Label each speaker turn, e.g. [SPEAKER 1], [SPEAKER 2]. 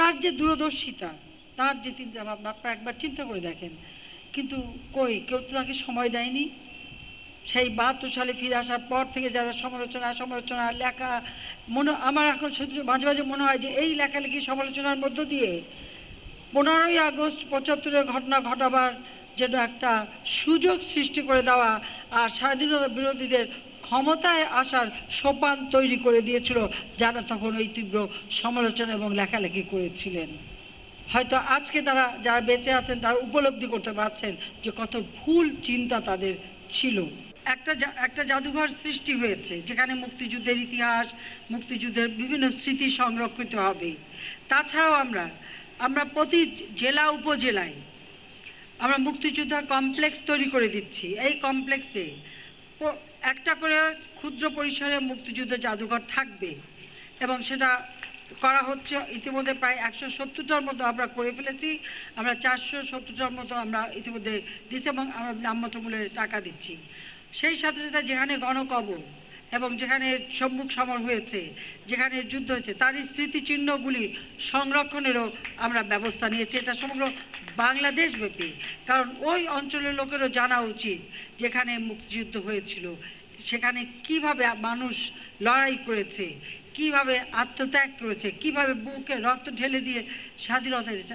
[SPEAKER 1] তার যে দূরদর্শিতা, তার যে চিন্তা ভাবনা, আপনারা একবার চিন্তা করে দেখেন। কিন্তু কই, কেউ তো তাকে সময় দেয়নি। সেই বাহাত্তর সালে ফিরে আসার পর থেকে যারা সমালোচনা সমালোচনা, লেখা, মনে, আমার এখন মাঝে মাঝে মনে হয় যে এই লেখালেখি, সমালোচনার মধ্য দিয়ে পনেরোই আগস্ট পঁচাত্তরের ঘটনা ঘটাবার যেন একটা সুযোগ সৃষ্টি করে দেওয়া আর স্বাধীনতা বিরোধীদের ক্ষমতায় আসার সোপান তৈরি করে দিয়েছিল, যারা তখন ওই তীব্র সমালোচনা এবং লেখালেখি করেছিলেন। হয়তো আজকে তারা যারা বেঁচে আছেন, তারা উপলব্ধি করতে পারছেন যে কত ভুল চিন্তা তাদের ছিল। একটা একটা জাদুঘর সৃষ্টি হয়েছে, যেখানে মুক্তিযুদ্ধের ইতিহাস, মুক্তিযুদ্ধের বিভিন্ন স্মৃতি সংরক্ষিত হবে। তাছাড়াও আমরা আমরা প্রতি জেলা উপজেলায় আমরা মুক্তিযোদ্ধা কমপ্লেক্স তৈরি করে দিচ্ছি। এই কমপ্লেক্সে একটা করে ক্ষুদ্র পরিসরে মুক্তিযুদ্ধ জাদুঘর থাকবে এবং সেটা করা হচ্ছে ইতিমধ্যে প্রায় একশো সত্তরটার মতো আমরা করে ফেলেছি। আমরা চারশো সত্তরটার মতো আমরা ইতিমধ্যে দিচ্ছি এবং আমরা নামমাত্র মূল্যে টাকা দিচ্ছি। সেই সাথে সাথে যেখানে গণকবর এবং যেখানে সম্মুখ সমর হয়েছে, যেখানে যুদ্ধ হয়েছে তারই স্মৃতিচিহ্নগুলি সংরক্ষণেরও আমরা ব্যবস্থা নিয়েছি। এটা সমগ্র বাংলাদেশব্যাপী। কারণ ওই অঞ্চলের লোকেরও জানা উচিত যেখানে মুক্তিযুদ্ধ হয়েছিল, সেখানে কীভাবে মানুষ লড়াই করেছে, কীভাবে আত্মত্যাগ করেছে, কীভাবে বুকে রক্ত ঢেলে দিয়ে স্বাধীনতা